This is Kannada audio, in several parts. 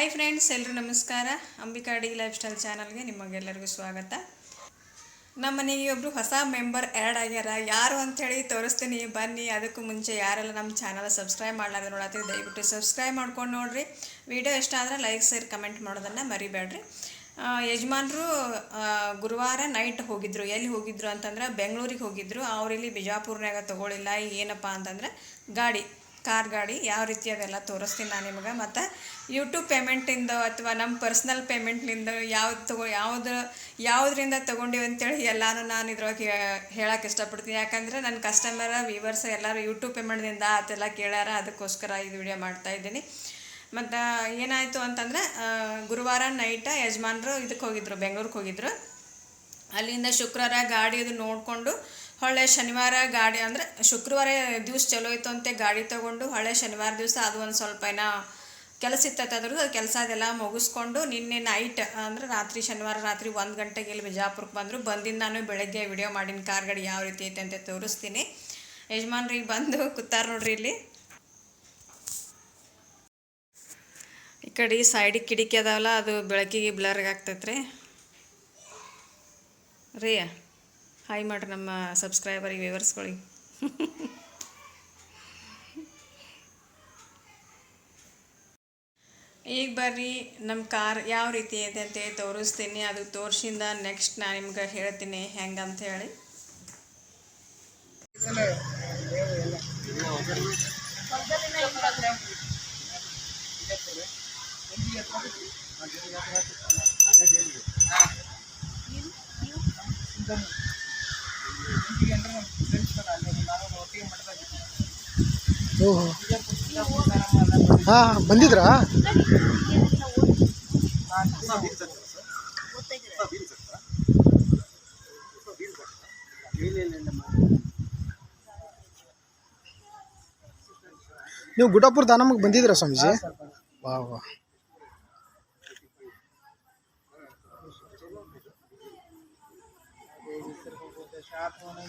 ಹಾಯ್ ಫ್ರೆಂಡ್ಸ್ ಎಲ್ಲರೂ ನಮಸ್ಕಾರ. ಅಂಬಿಕಾ ಡಿ ಲೈಫ್ ಸ್ಟೈಲ್ ಚಾನಲ್ಗೆ ನಿಮಗೆಲ್ಲರಿಗೂ ಸ್ವಾಗತ. ನಮ್ಮ ಮನೆಗೆ ಒಬ್ಬರು ಹೊಸ ಮೆಂಬರ್ ಆ್ಯಡ್ ಆಗ್ಯಾರ. ಯಾರು ಅಂಥೇಳಿ ತೋರಿಸ್ತೀನಿ. ಬನ್ನಿ, ಅದಕ್ಕೂ ಮುಂಚೆ ಯಾರೆಲ್ಲ ನಮ್ಮ ಚಾನಲ್ ಸಬ್ಸ್ಕ್ರೈಬ್ ಮಾಡಲಾರ್ದು ನೋಡತ್ತೀವಿ ದಯವಿಟ್ಟು ಸಬ್ಸ್ಕ್ರೈಬ್ ಮಾಡ್ಕೊಂಡು ನೋಡಿರಿ. ವಿಡಿಯೋ ಇಷ್ಟ ಆದರೆ ಲೈಕ್ ಸೇರ್ ಕಮೆಂಟ್ ಮಾಡೋದನ್ನು ಮರಿಬೇಡ್ರಿ. ಯಜಮಾನರು ಗುರುವಾರ ನೈಟ್ ಹೋಗಿದ್ರು. ಎಲ್ಲಿ ಹೋಗಿದ್ರು ಅಂತಂದ್ರೆ ಬೆಂಗಳೂರಿಗೆ ಹೋಗಿದ್ರು. ಅವ್ರಿಲ್ಲಿ ಬಿಜಾಪುರ್ನಾಗ ತಗೊಳ್ಳಿಲ್ಲ ಏನಪ್ಪ ಅಂತಂದ್ರೆ ಗಾಡಿ. ಕಾರ್ ಗಾಡಿ ಯಾವ ರೀತಿ ಅದೆಲ್ಲ ತೋರಿಸ್ತೀನಿ ನಾನು ನಿಮಗೆ. ಮತ್ತು ಯೂಟ್ಯೂಬ್ ಪೇಮೆಂಟಿಂದ ಅಥವಾ ನಮ್ಮ ಪರ್ಸ್ನಲ್ ಪೇಮೆಂಟ್ನಿಂದ ಯಾವ್ದು ತಗೋ, ಯಾವ್ದು, ಯಾವುದರಿಂದ ತೊಗೊಂಡಿವಿ ಅಂತೇಳಿ ಎಲ್ಲನೂ ನಾನು ಇದ್ರೊಳಗೆ ಹೇಳಕ್ಕೆ ಇಷ್ಟಪಡ್ತೀನಿ. ಯಾಕಂದರೆ ನನ್ನ ಕಸ್ಟಮರ ವ್ಯೂವರ್ಸ್ ಎಲ್ಲರೂ ಯೂಟ್ಯೂಬ್ ಪೇಮೆಂಟ್ನಿಂದ ಅದೆಲ್ಲ ಕೇಳ್ಯಾರ. ಅದಕ್ಕೋಸ್ಕರ ಇದು ವಿಡಿಯೋ ಮಾಡ್ತಾ ಇದ್ದೀನಿ. ಮತ್ತು ಏನಾಯಿತು ಅಂತಂದರೆ ಗುರುವಾರ ನೈಟ ಯಜಮಾನ್ರು ಇದಕ್ಕೆ ಹೋಗಿದ್ರು ಬೆಂಗಳೂರಿಗೆ ಹೋಗಿದ್ರು. ಅಲ್ಲಿಂದ ಶುಕ್ರವಾರ ಗಾಡಿ ಅದು ನೋಡಿಕೊಂಡು ಹೊಳ್ಳೆ ಶನಿವಾರ ಗಾಡಿ ಅಂದರೆ ಶುಕ್ರವಾರ ದಿವ್ಸ ಚಲೋ ಇತ್ತು ಅಂತೆ ಗಾಡಿ ತೊಗೊಂಡು ಹೊಳೆ ಶನಿವಾರ ದಿವಸ ಅದು ಒಂದು ಸ್ವಲ್ಪ ಏನೋ ಕೆಲಸ ಇತ್ತೈತೆ ಅದ್ರದ್ದು, ಅದು ಕೆಲಸ ಅದೆಲ್ಲ ಮುಗಿಸ್ಕೊಂಡು ನಿನ್ನೆ ನೈಟ್ ಅಂದರೆ ರಾತ್ರಿ ಶನಿವಾರ ರಾತ್ರಿ ಒಂದು ಗಂಟೆಗೆ ಇಲ್ಲಿ ಬಿಜಾಪುರಕ್ಕೆ ಬಂದರು. ಬಂದಿಂದ ನಾನು ಬೆಳಗ್ಗೆ ವಿಡಿಯೋ ಮಾಡಿನ ಕಾರ್ ಗಾಡಿ ಯಾವ ರೀತಿ ಐತೆ ಅಂತ ತೋರಿಸ್ತೀನಿ. ಯಜಮಾನ್ರಿಗೆ ಬಂದು ಕೂತಾರ ನೋಡ್ರಿ ಇಲ್ಲಿ. ಈ ಕಡೆ ಸೈಡಿಗೆ ಕಿಡಿಕಿ ಅದಾವಲ್ಲ, ಅದು ಬೆಳಕಿಗೆ ಬ್ಲರ್ಗೆ ರೀ ರೀ. ಹಾಯ್ ಮಾಡ್ರಿ ನಮ್ಮ ಸಬ್ಸ್ಕ್ರೈಬರಿಗೆ ವಿವರಿಸ್ಕೊಳ್ಳಿ ಈಗ ಬರ್ರಿ ನಮ್ಮ ಕಾರ್ ಯಾವ ರೀತಿ ಇದೆ ಅಂತ ಹೇಳಿ ತೋರಿಸ್ತೀನಿ. ಅದು ತೋರಿಸಿಂದ ನೆಕ್ಸ್ಟ್ ನಾನು ನಿಮ್ಗೆ ಹೇಳ್ತೀನಿ ಹೆಂಗೆ ಅಂತ ಹೇಳಿ. ಓಹೋ. ಹಾಂ ಬಂದಿದ್ರಾ? ನೀವು ಗುಡ್ಡಾಪುರ ದಾನಮ್ಮಗೆ ಬಂದಿದ್ದೀರಾ ಸ್ವಾಮೀಜಿ? ವಾ ವಾ शार्प होने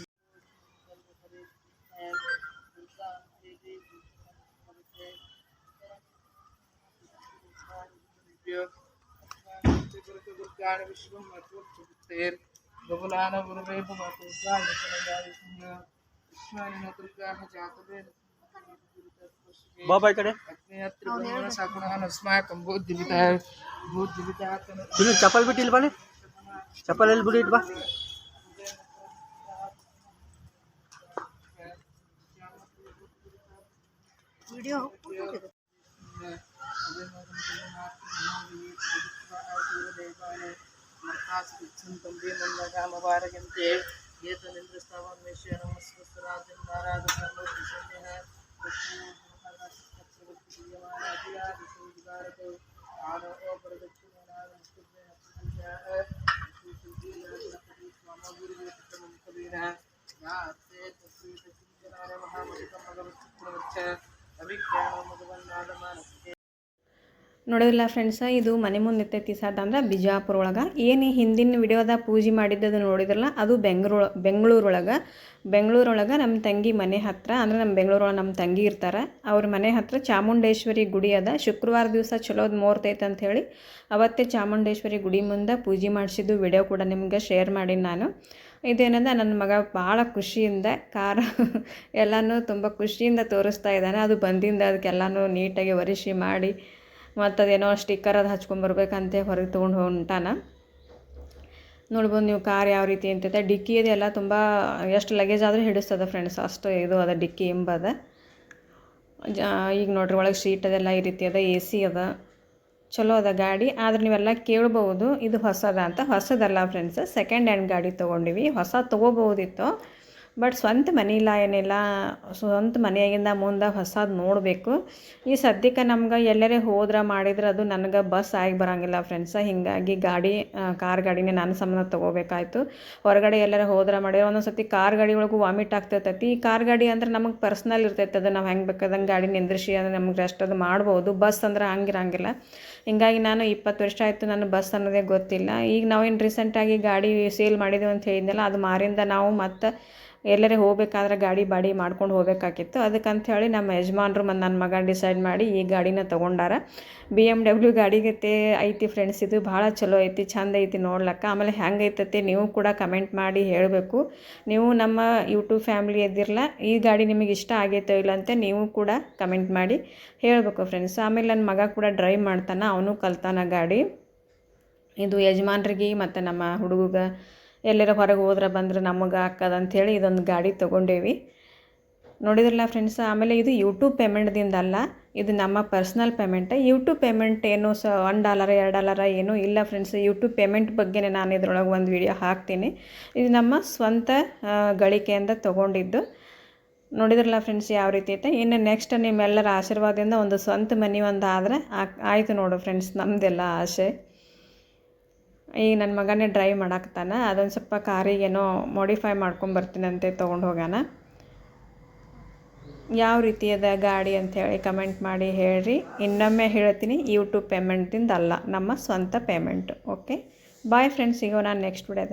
चपल भी चपल एल ಇಲ್ಲಿ ಚಪ್ಪಲ್ ಬಿಟ್ಟು ಇಲ್ಲಿ ಬನ್ನಿ ಚಪ್ಪಲ್ ಎಲ್ಲಿ ಬಿಡಿ ಇಟ್ ಬಾ ಂತೆ ಏತನಿಂದ್ರಸ್ತಾವನ್ಮೇಷ್ಯ ನಮಸ್ಕೃತರಾಜನ್ ನಾರಾದ विक्रम भगवन्नादमानस ನೋಡಿದ್ರಲ್ಲ ಫ್ರೆಂಡ್ಸ ಇದು ಮನೆ ಮುಂದೆ ಎತ್ತೈತಿ ಸದ್ ಅಂದ್ರೆ ಬಿಜಾಪುರ ಒಳಗೆ. ಏನು ಹಿಂದಿನ ವಿಡಿಯೋದಾಗ ಪೂಜೆ ಮಾಡಿದ್ದದು ನೋಡಿದ್ರಲ್ಲ, ಅದು ಬೆಂಗ್ಳೂರು ಬೆಂಗಳೂರೊಳಗೆ. ಬೆಂಗಳೂರೊಳಗೆ ನಮ್ಮ ತಂಗಿ ಮನೆ ಹತ್ರ, ಅಂದ್ರೆ ನಮ್ಮ ಬೆಂಗಳೂರೊಳಗೆ ನಮ್ಮ ತಂಗಿ ಇರ್ತಾರೆ. ಅವ್ರ ಮನೆ ಹತ್ರ ಚಾಮುಂಡೇಶ್ವರಿ ಗುಡಿ ಅದ. ಶುಕ್ರವಾರ ದಿವಸ ಚಲೋದು ಮುಹೂರ್ತ ಐತೆ ಅಂತ ಹೇಳಿ ಅವತ್ತೇ ಚಾಮುಂಡೇಶ್ವರಿ ಗುಡಿ ಮುಂದೆ ಪೂಜೆ ಮಾಡಿಸಿದ್ದು ವಿಡಿಯೋ ಕೂಡ ನಿಮ್ಗೆ ಶೇರ್ ಮಾಡೀನಿ ನಾನು. ಇದೇನಂದ ನನ್ನ ಮಗ ಭಾಳ ಖುಷಿಯಿಂದ ಕಾರ ಎಲ್ಲನೂ ತುಂಬ ಖುಷಿಯಿಂದ ತೋರಿಸ್ತಾ ಇದ್ದಾನೆ. ಅದು ಬಂದಿಂದ ಅದಕ್ಕೆಲ್ಲನೂ ನೀಟಾಗಿ ಒರೆಸಿ ಮಾಡಿ ಮತ್ತು ಅದೇನೋ ಸ್ಟಿಕ್ಕರ್ ಅದು ಹಚ್ಕೊಂಬರ್ಬೇಕಂತೆ ಹೊರಗೆ ತೊಗೊಂಡು ಹೊಂಟಾನ ನೋಡ್ಬೋದು ನೀವು ಕಾರ್ ಯಾವ ರೀತಿ ಅಂತೈತೆ ಡಿಕ್ಕಿ ಇದೆಲ್ಲ ತುಂಬ, ಎಷ್ಟು ಲಗೇಜ್ ಆದರೂ ಹಿಡಿಸ್ತದ ಫ್ರೆಂಡ್ಸ್ ಅಷ್ಟು ಇದು ಅದ, ಡಿಕ್ಕಿ ಎಂಬದ ಈಗ ನೋಡ್ರಿ ಒಳಗೆ ಸೀಟ್ ಅದೆಲ್ಲ ಈ ರೀತಿ ಅದ ಎ ಸಿ ಅದ. ಚಲೋ ಅದ ಗಾಡಿ. ಆದ್ರೆ ನೀವೆಲ್ಲ ಕೇಳ್ಬೋದು ಇದು ಹೊಸದ ಅಂತ. ಹೊಸದಲ್ಲ ಫ್ರೆಂಡ್ಸ್ ಸೆಕೆಂಡ್ ಹ್ಯಾಂಡ್ ಗಾಡಿ ತೊಗೊಂಡಿವಿ. ಹೊಸ ತೊಗೋಬೋದಿತ್ತು ಬಟ್ ಸ್ವಂತ ಮನೆ ಇಲ್ಲ ಏನಿಲ್ಲ, ಸ್ವಂತ ಮನೆಯಾಗಿಂದ ಮುಂದೆ ಹೊಸದು ನೋಡಬೇಕು. ಈ ಸದ್ಯಕ್ಕೆ ನಮ್ಗೆ ಎಲ್ಲರೇ ಹೋದ್ರೆ ಮಾಡಿದ್ರೆ ಅದು ನನಗೆ ಬಸ್ ಆಗಿ ಬರೋಂಗಿಲ್ಲ ಫ್ರೆಂಡ್ಸ ಹೀಗಾಗಿ ಗಾಡಿ ಕಾರ್ ಗಾಡಿನೇ ನಾನು ಸಂಬಂಧ ತೊಗೋಬೇಕಾಯ್ತು. ಹೊರಗಡೆ ಎಲ್ಲರ ಹೋದ್ರೆ ಮಾಡಿದ್ರೆ ಒಂದೊಂದು ಸರ್ತಿ ಕಾರ್ ಗಾಡಿ ಒಳಗೂ ವಾಮಿಟ್ ಆಗ್ತಿರ್ತೈತಿ. ಈ ಕಾರ್ ಗಾಡಿ ಅಂದ್ರೆ ನಮಗೆ ಪರ್ಸ್ನಲ್ ಇರ್ತೈತೆ, ಅದು ನಾವು ಹೆಂಗೆ ಬೇಕಾದಂಗೆ ಗಾಡಿ ನಿಂದ್ರಿಸಿ ಅಂದ್ರೆ ನಮ್ಗೆ ರೆಸ್ಟ್ ಅದು ಮಾಡ್ಬೋದು. ಬಸ್ ಅಂದ್ರೆ ಹಂಗಿರಂಗಿಲ್ಲ. ಹೀಗಾಗಿ ನಾನು ಇಪ್ಪತ್ತು ವರ್ಷ ಆಯಿತು ನಾನು ಬಸ್ ಅನ್ನೋದೇ ಗೊತ್ತಿಲ್ಲ. ಈಗ ನಾವೇನು ರೀಸೆಂಟಾಗಿ ಗಾಡಿ ಸೇಲ್ ಮಾಡಿದ್ದೀವಿ ಅಂತ ಹೇಳಿದ್ನಲ್ಲ, ಅದು ಮಾರಿಂದ ನಾವು ಮತ್ತೆ ಎಲ್ಲರೇ ಹೋಗ್ಬೇಕಾದ್ರೆ ಗಾಡಿ ಬಾಡಿ ಮಾಡ್ಕೊಂಡು ಹೋಗ್ಬೇಕಾಗಿತ್ತು. ಅದಕ್ಕಂತ ಹೇಳಿ ನಮ್ಮ ಯಜಮಾನ್ರು ಮತ್ತು ನನ್ನ ಮಗ ಡಿಸೈಡ್ ಮಾಡಿ ಈ ಗಾಡಿನ ತೊಗೊಂಡಾರ. ಬಿ ಎಂ ಡಬ್ಲ್ಯೂ ಗಾಡಿಗೈತೆ ಐತಿ ಫ್ರೆಂಡ್ಸ್ ಇದು ಭಾಳ ಚಲೋ ಐತಿ, ಚಂದ ಐತಿ ನೋಡ್ಲಕ್ಕ. ಆಮೇಲೆ ಹ್ಯಾಂಗೆ ಐತತಿ ನೀವು ಕೂಡ ಕಮೆಂಟ್ ಮಾಡಿ ಹೇಳಬೇಕು. ನೀವು ನಮ್ಮ ಯೂಟ್ಯೂಬ್ ಫ್ಯಾಮ್ಲಿ ಇದ್ದಿರಲ್ಲ ಈ ಗಾಡಿ ನಿಮಗೆ ಇಷ್ಟ ಆಗೈತೋ ಇಲ್ಲ ಅಂತ ನೀವು ಕೂಡ ಕಮೆಂಟ್ ಮಾಡಿ ಹೇಳಬೇಕು ಫ್ರೆಂಡ್ಸ್ ಆಮೇಲೆ ನನ್ನ ಮಗ ಕೂಡ ಡ್ರೈವ್ ಮಾಡ್ತಾನೆ, ಅವನು ಕಲ್ತಾನ ಗಾಡಿ. ಇದು ಯಜಮಾನ್ರಿಗೆ ಮತ್ತು ನಮ್ಮ ಹುಡುಗಗ ಎಲ್ಲರ ಹೊರಗೆ ಹೋದ್ರೆ ಬಂದ್ರೆ ನಮಗೆ ಹಾಕದ ಅಂಥೇಳಿ ಇದೊಂದು ಗಾಡಿ ತೊಗೊಂಡೇವಿ. ನೋಡಿದ್ರಲ್ಲ ಫ್ರೆಂಡ್ಸ್ ಆಮೇಲೆ ಇದು ಯೂಟ್ಯೂಬ್ ಪೇಮೆಂಟ್ದಿಂದ ಅಲ್ಲ ಇದು ನಮ್ಮ ಪರ್ಸ್ನಲ್ ಪೇಮೆಂಟ್ ಯೂಟ್ಯೂಬ್ ಪೇಮೆಂಟ್ ಏನು ಸ ಒನ್ ಡಾಲರ ಎರಡು ಡಾಲರ ಏನೂ ಇಲ್ಲ ಫ್ರೆಂಡ್ಸ್ ಯೂಟ್ಯೂಬ್ ಪೇಮೆಂಟ್ ಬಗ್ಗೆನೇ ನಾನು ಇದ್ರೊಳಗೆ ಒಂದು ವಿಡಿಯೋ ಹಾಕ್ತೀನಿ. ಇದು ನಮ್ಮ ಸ್ವಂತ ಗಳಿಕೆಯಿಂದ ತೊಗೊಂಡಿದ್ದು. ನೋಡಿದ್ರಲ್ಲ ಫ್ರೆಂಡ್ಸ್ ಯಾವ ರೀತಿ ಐತೆ? ಇನ್ನು ನೆಕ್ಸ್ಟ್ ನಿಮ್ಮೆಲ್ಲರ ಆಶೀರ್ವಾದದಿಂದ ಒಂದು ಸ್ವಂತ ಮನೆ ಒಂದು ಆದರೆ ಆಯಿತು ನೋಡು ಫ್ರೆಂಡ್ಸ್ ನಮ್ಮದೆಲ್ಲ ಆಸೆ. ಈಗ ನನ್ನ ಮಗನೇ ಡ್ರೈವ್ ಮಾಡಾಕ್ತಾನೆ ಅದೊಂದು ಸ್ವಲ್ಪ ಕಾರಿಗೇನೋ ಮಾಡಿಫೈ ಮಾಡ್ಕೊಂಬರ್ತೀನಂತೆ ತೊಗೊಂಡು ಹೋಗೋಣ ಯಾವ ರೀತಿಯದ ಗಾಡಿ ಅಂಥೇಳಿ ಕಮೆಂಟ್ ಮಾಡಿ ಹೇಳ್ರಿ. ಇನ್ನೊಮ್ಮೆ ಹೇಳ್ತೀನಿ ಯೂಟ್ಯೂಬ್ ಪೇಮೆಂಟ್ದಿಂದ ಅಲ್ಲ, ನಮ್ಮ ಸ್ವಂತ ಪೇಮೆಂಟ್ ಓಕೆ ಬಾಯ್ ಫ್ರೆಂಡ್ಸ್ ನಾನು ನೆಕ್ಸ್ಟ್ ವಿಡಿಯೋದಾಗ